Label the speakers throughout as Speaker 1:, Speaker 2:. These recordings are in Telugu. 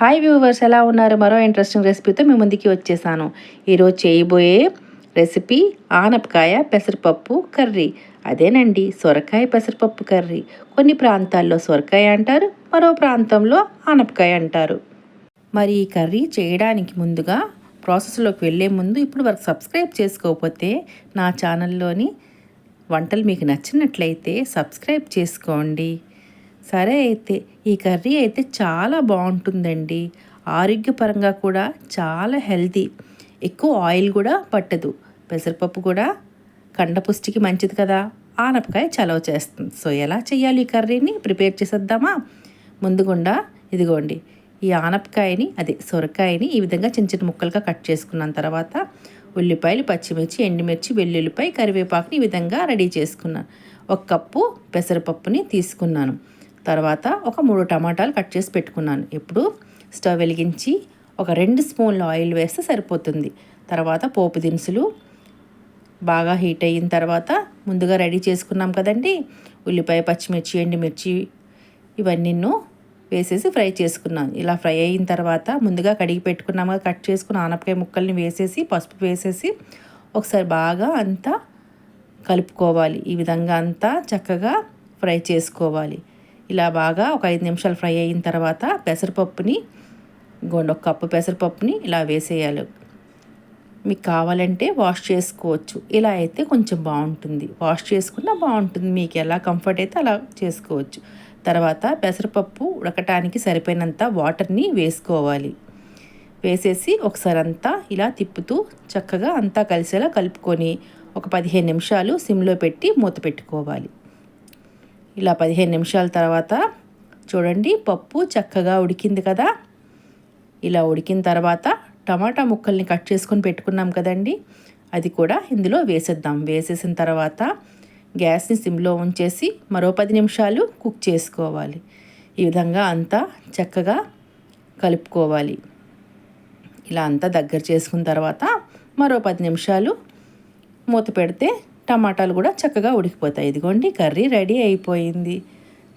Speaker 1: హాయ్ వ్యూవర్స్ ఎలా ఉన్నారు? మరో ఇంట్రెస్టింగ్ రెసిపీతో మీ ముందుకి వచ్చేసాను. ఈరోజు చేయబోయే రెసిపీ ఆనపకాయ పెసరపప్పు కర్రీ. అదేనండి సొరకాయ పెసరపప్పు కర్రీ. కొన్ని ప్రాంతాల్లో సొరకాయ అంటారు మరో ప్రాంతంలో ఆనపకాయ అంటారు. మరి ఈ కర్రీ చేయడానికి ముందుగా ప్రాసెస్లోకి వెళ్ళే ముందు ఇప్పుడు వరకు సబ్స్క్రైబ్ చేసుకోకపోతే నా ఛానల్లోని వంటలు మీకు నచ్చినట్లయితే సబ్స్క్రైబ్ చేసుకోండి. సరే అయితే ఈ కర్రీ అయితే చాలా బాగుంటుందండి. ఆరోగ్యపరంగా కూడా చాలా హెల్తీ. ఎక్కువ ఆయిల్ కూడా పట్టదు. పెసరపప్పు కూడా కండపుష్టికి మంచిది కదా. ఆనపకాయ చలవ చేస్తుంది. సో ఎలా చేయాలి ఈ కర్రీని? ప్రిపేర్ చేసేద్దామా? ముందుగుండా ఇదిగోండి. ఈ ఆనపకాయని అదే సొరకాయని ఈ విధంగా చిన్న చిన్న ముక్కలుగా కట్ చేసుకున్న తర్వాత ఉల్లిపాయలు పచ్చిమిర్చి ఎండుమిర్చి వెల్లుల్లిపాయ కరివేపాకుని ఈ విధంగా రెడీ చేసుకున్నాను. ఒక కప్పు పెసరపప్పుని తీసుకున్నాను. తర్వాత ఒక మూడు టమాటాలు కట్ చేసి పెట్టుకున్నాను. ఇప్పుడు స్టవ్ వెలిగించి ఒక రెండు స్పూన్ల ఆయిల్ వేస్తే సరిపోతుంది. తర్వాత పోపు దినుసులు బాగా హీట్ అయిన తర్వాత ముందుగా రెడీ చేసుకున్నాం కదండి. ఉల్లిపాయ పచ్చిమిర్చి ఎండుమిర్చి ఇవన్నీ వేసేసి ఫ్రై చేసుకున్నాను. ఇలా ఫ్రై అయిన తర్వాత ముందుగా కడిగి పెట్టుకున్నాము కట్ చేసుకున్న ఆనపకాయ ముక్కల్ని వేసేసి పసుపు వేసేసి ఒకసారి బాగా అంతా కలుపుకోవాలి. ఈ విధంగా అంతా చక్కగా ఫ్రై చేసుకోవాలి. ఇలా బాగా ఒక ఐదు నిమిషాలు ఫ్రై అయిన తర్వాత పెసరపప్పుని గోండు ఒక కప్పు పెసరపప్పుని ఇలా వేసేయాలి. మీకు కావాలంటే వాష్ చేసుకోవచ్చు. ఇలా అయితే కొంచెం బాగుంటుంది. వాష్ చేసుకున్నా బాగుంటుంది. మీకు ఎలా కంఫర్ట్ అయితే అలా చేసుకోవచ్చు. తర్వాత పెసరపప్పు ఉడకటానికి సరిపోయినంత వాటర్ని వేసుకోవాలి. వేసేసి ఒకసారి అంతా ఇలా తిప్పుతూ చక్కగా అంతా కలిసేలా కలుపుకొని ఒక పదిహేను నిమిషాలు సిమ్లో పెట్టి మూత పెట్టుకోవాలి. ఇలా పదిహేను నిమిషాల తర్వాత చూడండి పప్పు చక్కగా ఉడికింది కదా. ఇలా ఉడికిన తర్వాత టమాటా ముక్కల్ని కట్ చేసుకొని పెట్టుకున్నాం కదండి. అది కూడా ఇందులో వేసేద్దాం. వేసేసిన తర్వాత గ్యాస్ని సిమ్లో ఉంచేసి మరో పది నిమిషాలు కుక్ చేసుకోవాలి. ఈ విధంగా అంతా చక్కగా కలుపుకోవాలి. ఇలా అంతా దగ్గర చేసుకున్న తర్వాత మరో పది నిమిషాలు మూత పెడితే టమాటాలు కూడా చక్కగా ఉడికిపోతాయి. ఇదిగోండి కర్రీ రెడీ అయిపోయింది.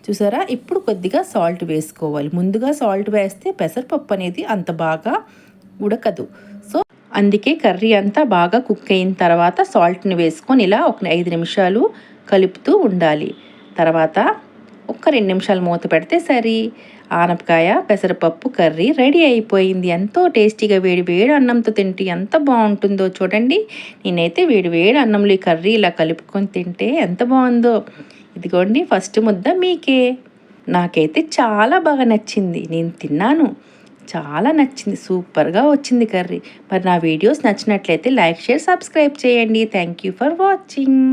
Speaker 1: చూసారా? ఇప్పుడు కొద్దిగా సాల్ట్ వేసుకోవాలి. ముందుగా సాల్ట్ వేస్తే పెసరపప్పు అనేది అంత బాగా ఉడకదు. సో అందుకే కర్రీ అంతా బాగా కుక్ అయిన తర్వాత సాల్ట్ని వేసుకొని ఇలా ఒక ఐదు నిమిషాలు కలుపుతూ ఉండాలి. తర్వాత ఒక్క రెండు నిమిషాలు మూత పెడితే సరి. ఆనపకాయ పెసరపప్పు కర్రీ రెడీ అయిపోయింది. ఎంతో టేస్టీగా వేడి వేడి అన్నంతో తింటే ఎంత బాగుంటుందో చూడండి. నేనైతే వేడి వేడి అన్నంలో ఈ కర్రీ ఇలా కలుపుకొని తింటే ఎంత బాగుందో. ఇదిగోండి ఫస్ట్ ముద్ద మీకే. నాకైతే చాలా బాగా నచ్చింది. నేను తిన్నాను. చాలా నచ్చింది. సూపర్గా వచ్చింది కర్రీ. మరి నా వీడియోస్ నచ్చినట్లయితే లైక్ షేర్ సబ్స్క్రైబ్ చేయండి. Thank you for watching.